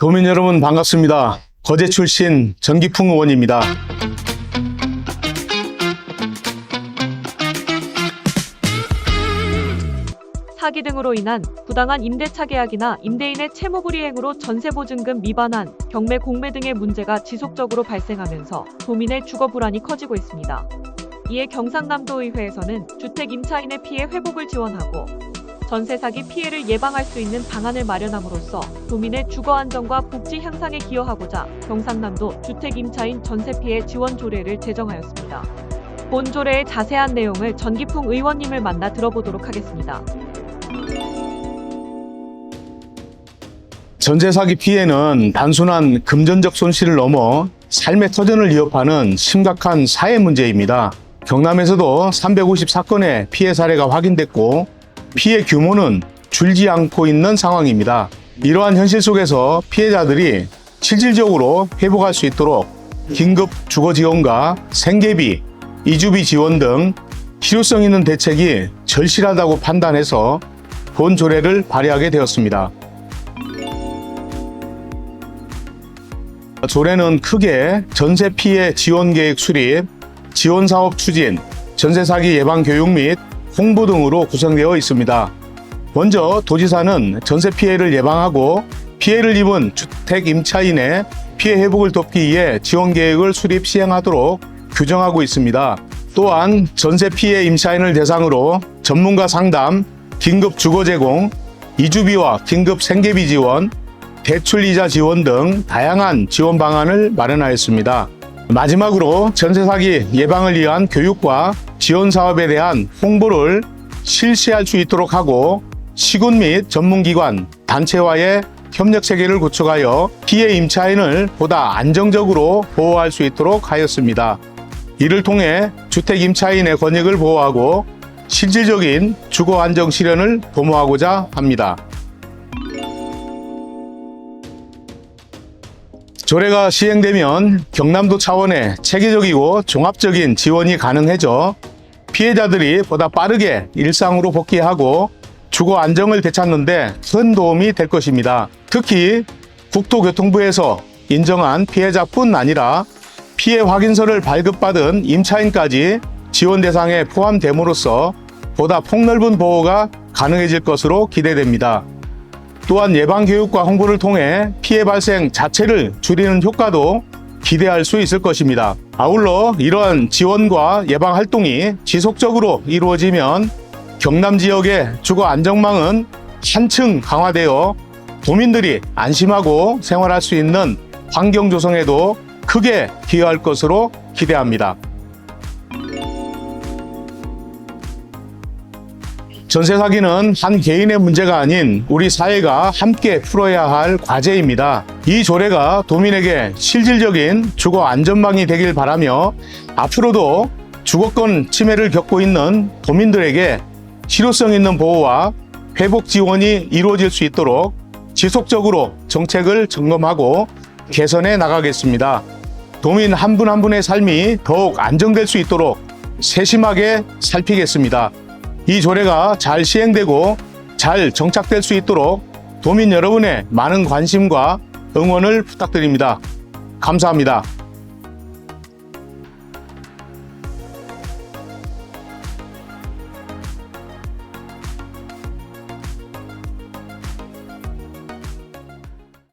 도민 여러분 반갑습니다. 거제 출신 전기풍 의원입니다. 사기 등으로 인한 부당한 임대차 계약이나 임대인의 채무 불이행으로 전세 보증금 미반환, 경매 공매 등의 문제가 지속적으로 발생하면서 도민의 주거 불안이 커지고 있습니다. 이에 경상남도의회에서는 주택 임차인의 피해 회복을 지원하고 전세 사기 피해를 예방할 수 있는 방안을 마련함으로써 도민의 주거 안정과 복지 향상에 기여하고자 경상남도 주택 임차인 전세 피해 지원 조례를 제정하였습니다. 본 조례의 자세한 내용을 전기풍 의원님을 만나 들어보도록 하겠습니다. 전세 사기 피해는 단순한 금전적 손실을 넘어 삶의 터전을 위협하는 심각한 사회 문제입니다. 경남에서도 354건의 피해 사례가 확인됐고 피해 규모는 줄지 않고 있는 상황입니다. 이러한 현실 속에서 피해자들이 실질적으로 회복할 수 있도록 긴급 주거 지원과 생계비, 이주비 지원 등 실효성 있는 대책이 절실하다고 판단해서 본 조례를 발의하게 되었습니다. 조례는 크게 전세 피해 지원 계획 수립, 지원 사업 추진, 전세 사기 예방 교육 및 홍보 등으로 구성되어 있습니다. 먼저 도지사는 전세 피해를 예방하고 피해를 입은 주택 임차인의 피해 회복을 돕기 위해 지원 계획을 수립 시행하도록 규정하고 있습니다. 또한 전세 피해 임차인을 대상으로 전문가 상담, 긴급 주거 제공, 이주비와 긴급 생계비 지원, 대출 이자 지원 등 다양한 지원 방안을 마련하였습니다. 마지막으로 전세 사기 예방을 위한 교육과 지원 사업에 대한 홍보를 실시할 수 있도록 하고 시군 및 전문기관, 단체와의 협력 체계를 구축하여 피해 임차인을 보다 안정적으로 보호할 수 있도록 하였습니다. 이를 통해 주택 임차인의 권익을 보호하고 실질적인 주거 안정 실현을 도모하고자 합니다. 조례가 시행되면 경남도 차원의 체계적이고 종합적인 지원이 가능해져 피해자들이 보다 빠르게 일상으로 복귀하고 주거 안정을 되찾는데 큰 도움이 될 것입니다. 특히 국토교통부에서 인정한 피해자뿐 아니라 피해 확인서를 발급받은 임차인까지 지원 대상에 포함됨으로써 보다 폭넓은 보호가 가능해질 것으로 기대됩니다. 또한 예방 교육과 홍보를 통해 피해 발생 자체를 줄이는 효과도 기대할 수 있을 것입니다. 아울러 이러한 지원과 예방 활동이 지속적으로 이루어지면 경남 지역의 주거 안정망은 한층 강화되어 도민들이 안심하고 생활할 수 있는 환경 조성에도 크게 기여할 것으로 기대합니다. 전세 사기는 한 개인의 문제가 아닌 우리 사회가 함께 풀어야 할 과제입니다. 이 조례가 도민에게 실질적인 주거 안전망이 되길 바라며 앞으로도 주거권 침해를 겪고 있는 도민들에게 실효성 있는 보호와 회복 지원이 이루어질 수 있도록 지속적으로 정책을 점검하고 개선해 나가겠습니다. 도민 한 분한 분의 삶이 더욱 안정될 수 있도록 세심하게 살피겠습니다. 이 조례가 잘 시행되고 잘 정착될 수 있도록 도민 여러분의 많은 관심과 응원을 부탁드립니다. 감사합니다.